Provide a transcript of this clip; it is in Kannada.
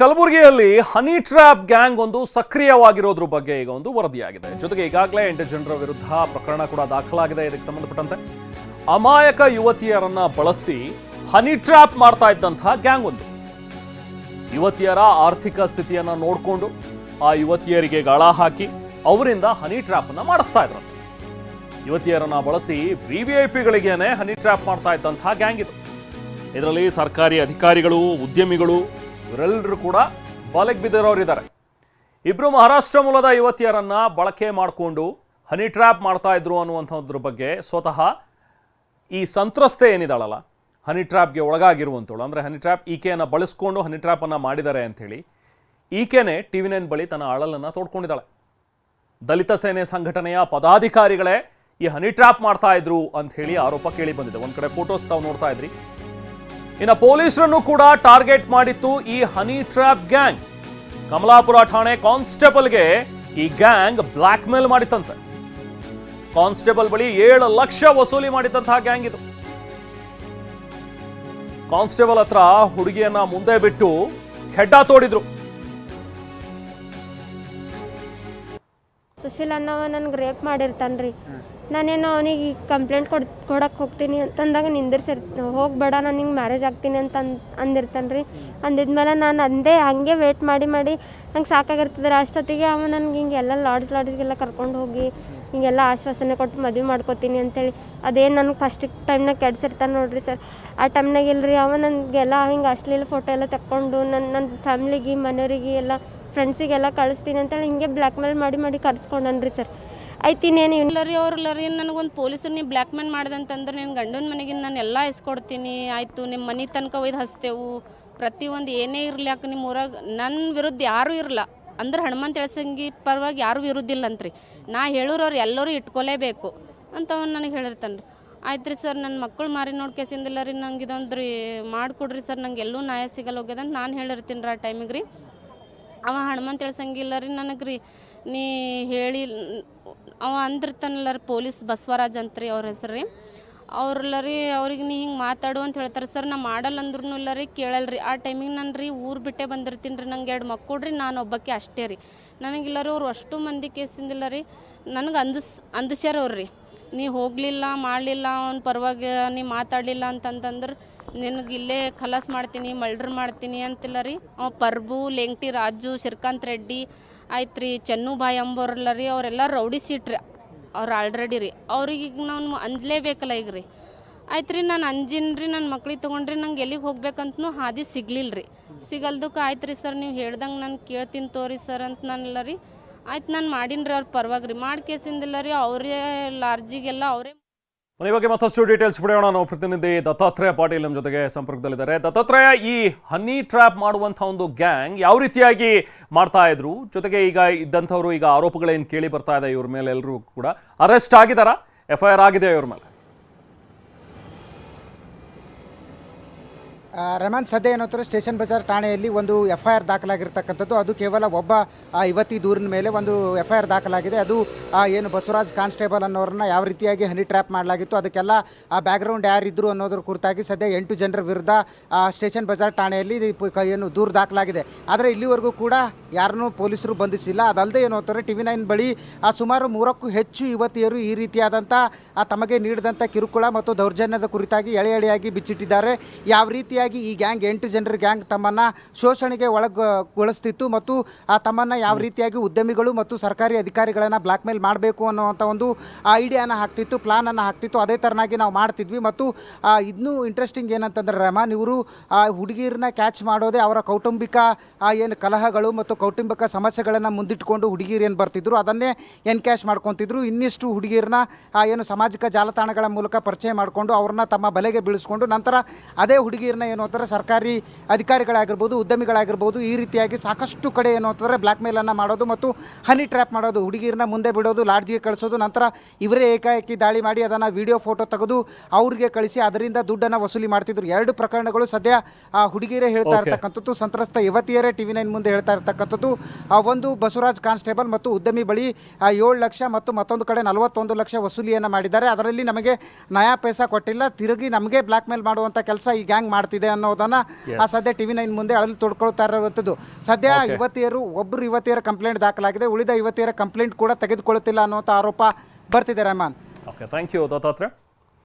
ಕಲಬುರಗಿಯಲ್ಲಿ ಹನಿ ಟ್ರ್ಯಾಪ್ ಗ್ಯಾಂಗ್ ಒಂದು ಸಕ್ರಿಯವಾಗಿರೋದ್ರ ಬಗ್ಗೆ ಈಗ ಒಂದು ವರದಿಯಾಗಿದೆ. ಜೊತೆಗೆ ಈಗಾಗಲೇ ಎಂಟು ಜನರ ವಿರುದ್ಧ ಪ್ರಕರಣ ಕೂಡ ದಾಖಲಾಗಿದೆ. ಇದಕ್ಕೆ ಸಂಬಂಧಪಟ್ಟಂತೆ ಅಮಾಯಕ ಯುವತಿಯರನ್ನ ಬಳಸಿ ಹನಿ ಟ್ರ್ಯಾಪ್ ಮಾಡ್ತಾ ಇದ್ದಂತಹ ಗ್ಯಾಂಗ್ ಒಂದು. ಯುವತಿಯರ ಆರ್ಥಿಕ ಸ್ಥಿತಿಯನ್ನ ನೋಡಿಕೊಂಡು ಆ ಯುವತಿಯರಿಗೆ ಗಾಳ ಹಾಕಿ ಅವರಿಂದ ಹನಿ ಟ್ರ್ಯಾಪ್ ಅನ್ನ ಮಾಡಿಸ್ತಾ ಇದ್ರಂತೆ. ಯುವತಿಯರನ್ನ ಬಳಸಿ ವಿ ವಿ ಐ ಪಿಗಳಿಗೇನೆ ಹನಿ ಟ್ರ್ಯಾಪ್ ಮಾಡ್ತಾ ಇದ್ದಂತಹ ಗ್ಯಾಂಗ್ ಇದು. ಇದರಲ್ಲಿ ಸರ್ಕಾರಿ ಅಧಿಕಾರಿಗಳು, ಉದ್ಯಮಿಗಳು ಇವರೆಲ್ಲರೂ ಕೂಡ ಬಲೆಗೆ ಬಿದ್ದಿರೋರಿದ್ದಾರೆ. ಇಬ್ರು ಮಹಾರಾಷ್ಟ್ರ ಮೂಲದ ಯುವತಿಯರನ್ನ ಬಳಕೆ ಮಾಡಿಕೊಂಡು ಹನಿ ಟ್ರ್ಯಾಪ್ ಮಾಡ್ತಾ ಇದ್ರು ಅನ್ನುವಂಥದ್ರ ಬಗ್ಗೆ ಸ್ವತಃ ಈ ಸಂತ್ರಸ್ತೆ ಏನಿದಾಳಲ್ಲ, ಹನಿ ಟ್ರ್ಯಾಪ್ಗೆ ಒಳಗಾಗಿರುವಂಥಳು ಅಂದರೆ ಹನಿ ಟ್ರ್ಯಾಪ್ ಈಕೆಯನ್ನು ಬಳಸ್ಕೊಂಡು ಹನಿ ಟ್ರ್ಯಾಪನ್ನು ಮಾಡಿದ್ದಾರೆ ಅಂಥೇಳಿ ಈಕೆನೇ ಟಿ ವಿ ನೈನ್ ಬಳಿ ತನ್ನ ಅಳಲನ್ನು ತೋಡ್ಕೊಂಡಿದ್ದಾಳೆ. ದಲಿತ ಸೇನೆ ಸಂಘಟನೆಯ ಪದಾಧಿಕಾರಿಗಳೇ ಈ ಹನಿ ಟ್ರ್ಯಾಪ್ ಮಾಡ್ತಾ ಇದ್ರು ಅಂತ ಹೇಳಿ ಆರೋಪ ಕೇಳಿ ಬಂದಿದೆ. ಒಂದು ಕಡೆ ಫೋಟೋಸ್ ತಾವು ನೋಡ್ತಾ ಇದ್ರಿ. ಇನ್ನು ಪೊಲೀಸರನ್ನು ಕೂಡ ಟಾರ್ಗೆಟ್ ಮಾಡಿತ್ತು ಈ ಹನಿ ಟ್ರ್ಯಾಪ್ ಗ್ಯಾಂಗ್. ಕಮಲಾಪುರ ಠಾಣೆ ಕಾನ್ಸ್ಟೇಬಲ್ಗೆ ಈ ಗ್ಯಾಂಗ್ ಬ್ಲ್ಯಾಕ್ ಮೇಲ್ ಮಾಡಿತಂತೆ ಕಾನ್ಸ್ಟೇಬಲ್ ಬಳಿ ಏಳು ಲಕ್ಷ ವಸೂಲಿ ಮಾಡಿದಂತಹ ಗ್ಯಾಂಗ್ ಇದು. ಕಾನ್ಸ್ಟೇಬಲ್ ಹತ್ರ ಹುಡುಗಿಯನ್ನ ಮುಂದೆ ಬಿಟ್ಟು ಹೆಡ್ಡ ತೋಡಿದ್ರು. ಸುಶೀಲ್ ಅನ್ನವ ನನ್ಗೆ ರೇಪ್ ಮಾಡಿರ್ತಾನೆ ರೀ ನಾನೇನು ಅವನಿಗೆ ಕಂಪ್ಲೇಂಟ್ ಕೊಡ್ ಕೊಡಕ್ಕೆ ಹೋಗ್ತೀನಿ ಅಂತಂದಾಗ ನಿಂದಿರ್ಸಿರ್ ಹೋಗ್ಬೇಡ ನಾನು ಹಿಂಗೆ ಮ್ಯಾರೇಜ್ ಆಗ್ತೀನಿ ಅಂತ ಅಂದ್ ಅಂದಿರ್ತಾನೆ ರೀ ಅಂದಿದ್ಮೇಲೆ ನಾನು ಅಂದೇ ಹಂಗೆ ವೇಟ್ ಮಾಡಿ ಮಾಡಿ ನಂಗೆ ಸಾಕಾಗಿರ್ತದ್ರಿ ಅಷ್ಟೊತ್ತಿಗೆ ಅವ ನನಗೆ ಹಿಂಗೆ ಎಲ್ಲ ಲಾಡ್ಜ್ ಲಾಡ್ಜ್ಗೆಲ್ಲ ಕರ್ಕೊಂಡು ಹೋಗಿ ಹಿಂಗೆಲ್ಲ ಆಶ್ವಾಸನೆ ಕೊಟ್ಟು ಮದುವೆ ಮಾಡ್ಕೋತೀನಿ ಅಂತೇಳಿ. ಅದೇನು ನನಗೆ ಫಸ್ಟ್ ಟೈಮ್ನಾಗ ಕೆಡ್ಸಿರ್ತಾನೆ ನೋಡ್ರಿ ಸರ್. ಆ ಟೈಮ್ನಾಗ ಇಲ್ರಿ ಅವ ನನಗೆಲ್ಲ ಹಿಂಗೆ ಅಶ್ಲೀಲ ಫೋಟೋ ಎಲ್ಲ ತಕ್ಕೊಂಡು ನನ್ನ ನನ್ನ ಫ್ಯಾಮ್ಲಿಗೆ ಮನೆಯವರಿಗೆ ಎಲ್ಲ ಫ್ರೆಂಡ್ಸಿಗೆಲ್ಲ ಕಳಿಸ್ತೀನಿ ಅಂತೇಳಿ ಹಿಂಗೆ ಬ್ಲ್ಯಾಕ್ ಮೇಲ್ ಮಾಡಿ ಮಾಡಿ ಕರ್ಸ್ಕೊಂಡನ್ರಿ ಸರ್ ಆಯ್ತು ಇನ್ನೇನು ಇವ್ನು ಇಲ್ಲ ರೀ ನನಗೊಂದು ಪೊಲೀಸರು ನೀವು ಬ್ಲ್ಯಾಕ್ ಮೇಲ್ ಮಾಡ್ದಂತಂದ್ರೆ ನಿನ್ನ ಗಂಡನ ಮನೆಗಿಂದ ನಾನು ಎಲ್ಲ ಇಸ್ಕೊಡ್ತೀನಿ ಆಯಿತು ನಿಮ್ಮ ಮನೆ ತನಕ ಒಯ್ದು ಹಚ್ತೇವು. ಪ್ರತಿಯೊಂದು ಏನೇ ಇರಲಿ ಯಾಕೆ ನಿಮ್ಮ ಊರಾಗ ನನ್ನ ವಿರುದ್ಧ ಯಾರೂ ಇರಲ್ಲ ಅಂದ್ರೆ ಹನುಮಂತ ಎಳ್ಸಂಗಿ ಪರವಾಗಿ ಯಾರೂ ವಿರುದ್ಧ ಅಂತ್ರಿ ನಾ ಹೇಳೋರವ್ರು ಎಲ್ಲರೂ ಇಟ್ಕೊಲೇಬೇಕು ಅಂತ ಅವ್ನು ನನಗೆ ಹೇಳಿರ್ತಾನೆ ರೀ ಆಯ್ತು ರೀ ಸರ್ ನನ್ನ ಮಕ್ಕಳು ಮಾರಿ ನೋಡ್ಕೇಸಿಂದಿಲ್ಲ ರೀ ನಂಗೆ ಇದೊಂದು ರೀ ಮಾಡಿಕೊಡ್ರಿ ಸರ್ ನಂಗೆ ಎಲ್ಲೂ ನ್ಯಾಯ ಸಿಗಲ್ಲ ಹೋಗ್ಯದಂತ ನಾನು ಹೇಳಿರ್ತೀನಿ ರೀ ಆ ಟೈಮಿಗೆ ರೀ. ಅವ ಹನುಮಂತ ತಿಳ್ಸಂಗಿಲ್ಲ ರೀ ನನಗೆ ರೀ ನೀ ಹೇಳಿ, ಅವ ಅಂದಿರ್ತಾನಲ್ಲ ರೀ ಪೊಲೀಸ್ ಬಸವರಾಜ್ ಅಂತ ರೀ ಅವ್ರ ಹೆಸರು ರೀ ಅವ್ರಲ್ಲ ರೀ ಅವ್ರಿಗೆ ನೀ ಹಿಂಗೆ ಮಾತಾಡು ಅಂತ ಹೇಳ್ತಾರೆ. ಸರ್, ನಾ ಮಾಡಲ್ಲ ಅಂದ್ರೂ ಇಲ್ಲ ರೀ ಕೇಳಲ್ಲ ರೀ ಆ ಟೈಮಿಗೆ ನಾನು ರೀ ಊರು ಬಿಟ್ಟೆ ಬಂದಿರ್ತೀನಿ ರೀ ನಂಗೆ ಎರಡು ಮಕ್ಕಳು ರೀ ನಾನು ಒಬ್ಬಕ್ಕೆ ಅಷ್ಟೇ ರೀ. ನನಗಿಲ್ಲ ರೀ ಅವ್ರು ಅಷ್ಟು ಮಂದಿ ಕೇಸಿಂದಿಲ್ಲ ರೀ ನನಗೆ ಅವ್ರು ರೀ ನೀ ಹೋಗಲಿಲ್ಲ, ಮಾಡಲಿಲ್ಲ, ಅವ್ನ ಪರವಾಗಿ ನೀ ಮಾತಾಡಲಿಲ್ಲ ಅಂತಂತಂದ್ರೆ ನಿನಗೆ ಇಲ್ಲೇ ಖಲಾಸ್ ಮಾಡ್ತೀನಿ, ಮಲ್ಡ್ರ್ ಮಾಡ್ತೀನಿ ಅಂತಿಲ್ಲ ರೀ. ಅವ ಪರ್ಬು, ಲೆಂಗ್ಟಿ, ರಾಜು, ಶ್ರೀಕಾಂತ್ ರೆಡ್ಡಿ ಆಯ್ತು ರೀ ಚೆನ್ನುಬಾಯಿ ಅಂಬೋರಲ್ಲ ರೀ, ಅವರೆಲ್ಲ ರೌಡಿ ಸೀಟ್ರಿ ಅವ್ರು ಆಲ್ರೆಡಿ ರೀ. ಅವ್ರಿಗೆ ಈಗ ನಾನು ಅಂಜಲೇಬೇಕಲ್ಲ ಈಗ ರೀ. ಆಯ್ತು ರೀ ನಾನು ಅಂಜಿನ ರೀ ನನ್ನ ಮಕ್ಳಿಗೆ ತೊಗೊಂಡ್ರಿ, ನಂಗೆ ಎಲ್ಲಿಗೆ ಹೋಗ್ಬೇಕಂತನೂ ಹಾದಿ ಸಿಗ್ಲಿಲ್ಲ ರೀ. ಸಿಗಲ್ದಕ್ಕೆ ಆಯ್ತು ರೀ ಸರ್, ನೀವು ಹೇಳ್ದಂಗೆ ನಾನು ಕೇಳ್ತೀನಿ ತೋರಿ ಸರ್ ಅಂತ ನಾನಿಲ್ಲ ರೀ. ಆಯ್ತು, ನಾನು ಮಾಡಿನ್ರಿ ಅವ್ರ ಪರವಾಗಿ ರೀ. ಮಾಡಿ ಕೇಸಿಂದಿಲ್ಲ ರೀ, ಅವರೇ ಲಾರ್ಜಿಗೆಲ್ಲ ಅವರೇ ಈ ಬಗ್ಗೆ ಮತ್ತಷ್ಟು ಡೀಟೇಲ್ಸ್ ಪಡೆಯೋಣ. ನಾವು ಪ್ರತಿನಿಧಿ ದತ್ತಾತ್ರೇಯ ಪಾಟೀಲ್ ನಮ್ಮ ಜೊತೆಗೆ ಸಂಪರ್ಕದಲ್ಲಿದ್ದಾರೆ. ದತ್ತಾತ್ರೇಯ, ಈ ಹನಿ ಟ್ರ್ಯಾಪ್ ಮಾಡುವಂಥ ಒಂದು ಗ್ಯಾಂಗ್ ಯಾವ ರೀತಿಯಾಗಿ ಮಾಡ್ತಾ ಇದ್ರು? ಜೊತೆಗೆ ಈಗ ಇದ್ದಂಥವ್ರು ಈಗ ಆರೋಪಗಳೇನು ಕೇಳಿ ಬರ್ತಾ ಇದೆ ಇವ್ರ ಮೇಲೆ? ಎಲ್ಲರೂ ಕೂಡ ಅರೆಸ್ಟ್ ಆಗಿದಾರಾ ಎಫ್ ಐ ಆರ್ ಆಗಿದೆ ಇವ್ರ ಮೇಲೆ? ಆ, ರಮಣ್ ಸದ್ಯ ಏನಂತಾರೆ ಸ್ಟೇಷನ್ ಬಜಾರ್ ಠಾಣೆಯಲ್ಲಿ ಒಂದು ಎಫ್ ಐ ಆರ್ ದಾಖಲಾಗಿರ್ತಕ್ಕಂಥದ್ದು. ಅದು ಕೇವಲ ಒಬ್ಬ ಯುವತಿ ದೂರಿನ ಮೇಲೆ ಒಂದು ಎಫ್ ಐ ಆರ್ ದಾಖಲಾಗಿದೆ. ಅದು ಏನು ಬಸವರಾಜ್ ಕಾನ್ಸ್ಟೇಬಲ್ ಅನ್ನೋರನ್ನ ಯಾವ ರೀತಿಯಾಗಿ ಹನಿ ಟ್ರ್ಯಾಪ್ ಮಾಡಲಾಗಿತ್ತು ಅದಕ್ಕೆಲ್ಲ ಆ ಬ್ಯಾಕ್ಗ್ರೌಂಡ್ ಯಾರಿದ್ರು ಅನ್ನೋದ್ರ ಕುರಿತಾಗಿ ಸದ್ಯ ಎಂಟು ಜನರ ವಿರುದ್ಧ ಸ್ಟೇಷನ್ ಬಜಾರ್ ಠಾಣೆಯಲ್ಲಿ ಏನು ದೂರು ದಾಖಲಾಗಿದೆ. ಆದರೆ ಇಲ್ಲಿವರೆಗೂ ಕೂಡ ಯಾರನ್ನೂ ಪೊಲೀಸರು ಬಂಧಿಸಿಲ್ಲ. ಅದಲ್ಲದೆ ಏನು ಅಂತಾರೆ ಟಿ ವಿ ನೈನ್ ಬಳಿ ಸುಮಾರು ಮೂರಕ್ಕೂ ಹೆಚ್ಚು ಯುವತಿಯರು ಈ ರೀತಿಯಾದಂಥ ತಮಗೆ ನೀಡಿದಂಥ ಕಿರುಕುಳ ಮತ್ತು ದೌರ್ಜನ್ಯದ ಕುರಿತಾಗಿ ಎಳೆ ಎಳೆಯಾಗಿ ಬಿಚ್ಚಿಟ್ಟಿದ್ದಾರೆ. ಯಾವ ರೀತಿಯಾಗಿ ಈ ಗ್ಯಾಂಗ್ ಎಂಟು ಜನರ ಗ್ಯಾಂಗ್ ತಮ್ಮನ್ನು ಶೋಷಣೆಗೆ ಒಳಗೊಳಿಸ್ತಿತ್ತು ಮತ್ತು ಆ ತಮ್ಮನ್ನು ಯಾವ ರೀತಿಯಾಗಿ ಉದ್ಯಮಿಗಳು ಮತ್ತು ಸರ್ಕಾರಿ ಅಧಿಕಾರಿಗಳನ್ನು ಬ್ಲ್ಯಾಕ್ ಮೇಲ್ ಮಾಡಬೇಕು ಅನ್ನುವಂಥ ಒಂದು ಐಡಿಯಾನ ಹಾಕ್ತಿತ್ತು ಪ್ಲಾನನ್ನು ಹಾಕ್ತಿತ್ತು. ಅದೇ ಥರನಾಗಿ ನಾವು ಮಾಡ್ತಿದ್ವಿ ಮತ್ತು ಇನ್ನೂ ಇಂಟ್ರೆಸ್ಟಿಂಗ್ ಏನಂತಂದ್ರೆ ರಹಮಾನ್ ಇವರು ಆ ಹುಡುಗಿಯರನ್ನ ಕ್ಯಾಚ್ ಮಾಡೋದೇ ಅವರ ಕೌಟುಂಬಿಕ ಏನು ಕಲಹಗಳು ಮತ್ತು ಕೌಟುಂಬಿಕ ಸಮಸ್ಯೆಗಳನ್ನು ಮುಂದಿಟ್ಕೊಂಡು ಹುಡುಗಿಯರು ಏನು ಬರ್ತಿದ್ರು ಅದನ್ನೇ ಎನ್ಕ್ಯಾಶ್ ಮಾಡ್ಕೊತಿದ್ರು. ಇನ್ನಿಷ್ಟು ಹುಡುಗಿಯರನ್ನ ಏನು ಸಾಮಾಜಿಕ ಜಾಲತಾಣಗಳ ಮೂಲಕ ಪರಿಚಯ ಮಾಡಿಕೊಂಡು ಅವ್ರನ್ನ ತಮ್ಮ ಬಲೆಗೆ ಬೀಳಿಸ್ಕೊಂಡು ನಂತರ ಅದೇ ಹುಡುಗಿಯರನ್ನ ಏನು ಅಂತಾರೆ ಸರ್ಕಾರಿ ಅಧಿಕಾರಿಗಳಾಗಿರ್ಬೋದು ಉದ್ಯಮಿಗಳಾಗಿರ್ಬೋದು ಈ ರೀತಿಯಾಗಿ ಸಾಕಷ್ಟು ಕಡೆ ಏನು ಅಂತಂದರೆ ಬ್ಲ್ಯಾಕ್ ಮೇಲನ್ನು ಮಾಡೋದು ಮತ್ತು ಹನಿ ಟ್ರ್ಯಾಪ್ ಮಾಡೋದು ಹುಡುಗಿರನ್ನ ಮುಂದೆ ಬಿಡೋದು ಲಾಡ್ಜ್ಗೆ ಕಳಿಸೋದು ನಂತರ ಇವರೇ ಏಕಾಏಕಿ ದಾಳಿ ಮಾಡಿ ಅದನ್ನು ವಿಡಿಯೋ ಫೋಟೋ ತೆಗೆದು ಅವ್ರಿಗೆ ಕಳಿಸಿ ಅದರಿಂದ ದುಡ್ಡನ್ನು ವಸೂಲಿ ಮಾಡ್ತಿದ್ರು. ಎರಡು ಪ್ರಕರಣಗಳು ಸದ್ಯ ಆ ಹುಡುಗಿರೇ ಹೇಳ್ತಾ. ಇರ್ತಕ್ಕಂಥದ್ದು ಸಂತ್ರಸ್ತ ಯುವತಿಯರೇ ಟಿ ವಿ ನೈನ್ ಮುಂದೆ ಹೇಳ್ತಾ ಇರ್ತಕ್ಕಂಥದ್ದು. ಆ ಒಂದು ಬಸವರಾಜ್ ಕಾನ್ಸ್ಟೇಬಲ್ ಮತ್ತು ಉದ್ಯಮಿ ಬಳಿ ಏಳು ಲಕ್ಷ ಮತ್ತು ಮತ್ತೊಂದು ಕಡೆ ನಲವತ್ತೊಂದು ಲಕ್ಷ ವಸೂಲಿಯನ್ನು ಮಾಡಿದ್ದಾರೆ. ಅದರಲ್ಲಿ ನಮಗೆ ನಯಾ ಪೈಸಾ ಕೊಟ್ಟಿಲ್ಲ. ತಿರುಗಿ ನಮಗೆ ಬ್ಲ್ಯಾಕ್ ಮೇಲ್ ಮಾಡುವಂಥ ಕೆಲಸ ಈ ಗ್ಯಾಂಗ್ ಮಾಡ್ತಿದೆ. ಇದೆ ಅನ್ನೋದನ್ನ ಆ ಸದ್ಯ ಟಿವಿ ನೈನ್ ಮುಂದೆ ಅಳಲು ತೊಡ್ಕೊಳ್ತಾ ಇರುವಂಥದ್ದು. ಸದ್ಯ ಯುವತಿಯರು ಒಬ್ಬರು ಯುವತಿಯರ ಕಂಪ್ಲೇಂಟ್ ದಾಖಲಾಗಿದೆ. ಉಳಿದ ಯುವತಿಯರ ಕಂಪ್ಲೇಂಟ್ ಕೂಡ ತೆಗೆದುಕೊಳ್ಳುತ್ತಿಲ್ಲ ಅನ್ನುವಂಥ ಆರೋಪ ಬರ್ತಿದೆ Rahman. Okay thank you Dattatreya.